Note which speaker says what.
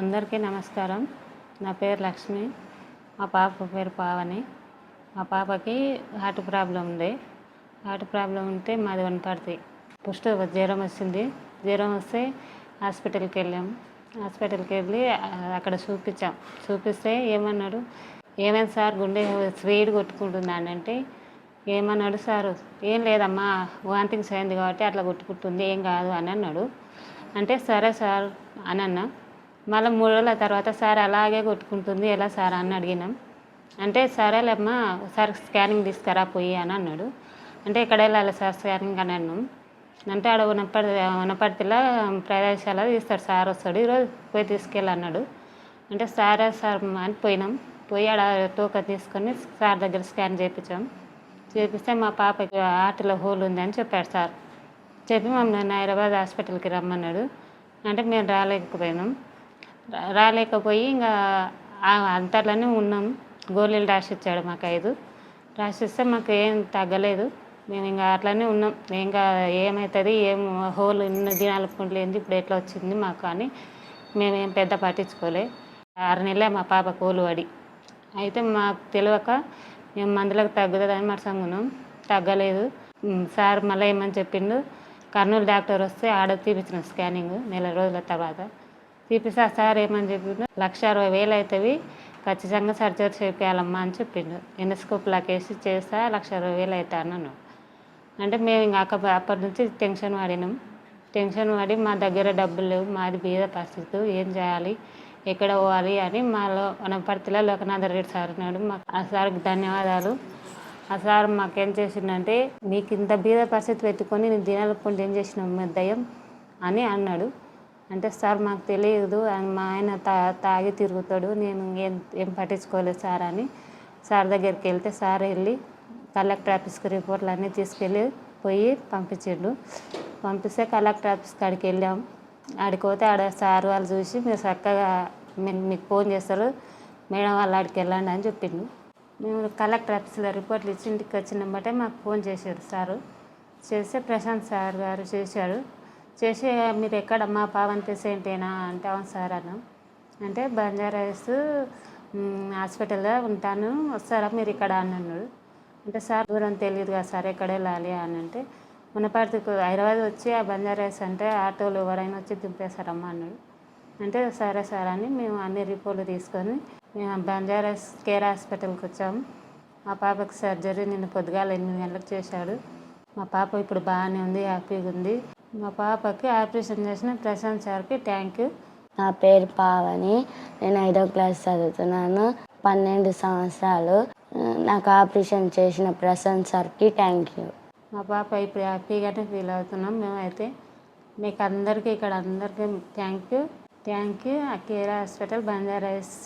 Speaker 1: అందరికీ నమస్కారం. నా పేరు లక్ష్మి. మా పాప పేరు పావని. మా పాపకి హార్ట్ ప్రాబ్లం ఉంది. హార్ట్ ప్రాబ్లం ఉంటే మాది వనపర్తి ఫస్ట్ జ్వరం వచ్చింది. జ్వరం వస్తే హాస్పిటల్కి వెళ్ళాం. హాస్పిటల్కి వెళ్ళి అక్కడ చూపించాం. చూపిస్తే ఏమన్నాడు? ఏమైంది సార్? గుండె స్పీడ్ కొట్టుకుంటుంది అంటే ఏమన్నాడు సారు? ఏం లేదమ్మా వాంతింగ్స్ అయింది కాబట్టి అట్లా కొట్టుకుంటుంది ఏం కాదు అని అన్నాడు. అంటే సరే సార్ అని అన్నా. మళ్ళీ మూడు రోజుల తర్వాత సార్ అలాగే కొట్టుకుంటుంది ఎలా సార్ అని అడిగినాం. అంటే సరేలేమ్మా సార్ స్కానింగ్ తీసుకురా పోయి అని అన్నాడు. అంటే ఎక్కడ వెళ్ళాలి సార్ స్కానింగ్ అని అన్నాం. అంటే ఆడ ఉన్నప్పటి ఉన్నప్పటిలా ప్రదేశాల తీస్తాడు సార్ వస్తాడు ఈరోజు పోయి తీసుకెళ్ళన్నాడు అంటే సారే సార్ అని పోయినాం. పోయి ఆడ టోక తీసుకొని సార్ దగ్గర స్కాన్ చేయించాం. చేపిస్తే మా పాపకి ఆటలో హోల్ ఉంది అని చెప్పాడు సార్. చెప్పి మమ్మల్ని హైదరాబాద్ హాస్పిటల్కి రమ్మన్నాడు. అంటే మేము రాలేకపోయినాం. రాలేకపోయి ఇంకా అంతలోనే అంతట్లోనే ఉన్నాం. గోళీలు రాసిచ్చాడు మాకు ఐదు. రాసిస్తే మాకు ఏం తగ్గలేదు. మేము ఇంకా అట్లనే ఉన్నాం. ఇంకా ఏమవుతుంది ఏం హోల్ ఇన్ని దినాలు పుండ్లేంది ఇప్పుడు ఎట్లా వచ్చింది మాకు అని మేమేం పెద్ద పట్టించుకోలే. ఆరు నెలలే మా పాప కోలు పడి. అయితే మాకు తెలియక మేము మందులకు తగ్గుతుందని మరి సంగున్నాం తగ్గలేదు. సార్ మళ్ళీ ఏమని చెప్పిండు కర్నూలు డాక్టర్ వస్తే ఆడ తీపించిన స్కానింగ్ నెల రోజుల తర్వాత. తీపిస్తే ఆ సార్ ఏమని చెప్పిండు? లక్ష అరవై వేలు అవుతుంది ఖచ్చితంగా సర్జరీ చేయాలమ్మా అని చెప్పిండు. ఎండోస్కోప్ లాకేసి చేస్తా లక్ష అరవై వేలు అవుతా అన్నాను అంటే మేము ఇంకా అక్క అప్పటి నుంచి టెన్షన్ పడినాం. టెన్షన్ పడి మా దగ్గర డబ్బులు లేవు మాది బీద పరిస్థితి ఏం చేయాలి ఎక్కడ పోవాలి అని మాలో వనపర్తిలో లోకనాథ రెడ్డి సార్ ఉన్నాడు. మాకు ఆ సార్కి ధన్యవాదాలు. ఆ సార్ మాకేం చేసిండంటే నీకు ఇంత బీద పరిస్థితి పెట్టుకొని నేను దినాల పొండి ఏం చేసిన దయ్యం? అని అన్నాడు. అంటే సార్ మాకు తెలియదు మా ఆయన తా తాగి తిరుగుతాడు నేను ఏం ఏం పట్టించుకోలేదు సార్ అని. సార్ దగ్గరికి వెళ్తే సార్ వెళ్ళి కలెక్టర్ ఆఫీస్కి రిపోర్ట్లు అన్నీ తీసుకెళ్ళి పోయి పంపించిండు. పంపిస్తే కలెక్టర్ ఆఫీస్ కాడికి వెళ్ళాం. ఆడికి పోతే ఆడ సార్ వాళ్ళు చూసి మీరు చక్కగా మీకు ఫోన్ చేస్తారు మేడం వాళ్ళు ఆడికి వెళ్ళండి అని చెప్పిండు. మేము కలెక్టర్ ఆఫీస్లో రిపోర్ట్లు ఇచ్చి ఇంటికి వచ్చిన బట్టే మాకు ఫోన్ చేశారు సారు. చేస్తే ప్రశాంత్ సార్ గారు చేశారు చేసి మీరు ఎక్కడ మా పావన్ పేషెంటేనా? అంటే అవును సార్ అన్నాం. అంటే బంజారాస్ హాస్పిటల్లో ఉంటాను. వస్తారా మీరు ఇక్కడ అని అన్నాడు అంటే సార్ దూరం తెలియదు కదా సార్ ఎక్కడ వెళ్ళాలి అని అంటే మునపర్తికి హైదరాబాద్ వచ్చి ఆ బంజారాస్ అంటే ఆటోలు ఎవరైనా వచ్చి దింపేశారమ్మా అన్నాడు. అంటే సరే సార్ అని మేము అన్ని రిపోర్ట్లు తీసుకొని మేము బంజారాస్ కేర్ హాస్పిటల్కి వచ్చాము. మా పాపకి సర్జరీ నిన్న పొద్దుగాల ఎనిమిది గంటలకు చేశాడు. మా పాప ఇప్పుడు బాగానే ఉంది హ్యాపీగా ఉంది. మా పాపకి ఆపరేషన్ చేసిన ప్రశాంత్ సార్కి థ్యాంక్ యూ
Speaker 2: నా పేరు పావని. నేను ఐదో క్లాస్ చదువుతున్నాను. పన్నెండు సంవత్సరాలు. నాకు ఆపరేషన్ చేసిన ప్రశాంత్ సార్కి థ్యాంక్ యూ
Speaker 1: మా పాప ఇప్పుడు హ్యాపీగానే ఫీల్ అవుతున్నాం మేమైతే. మీకు అందరికీ ఇక్కడ అందరికీ thank you thank you care hospital Banjaras.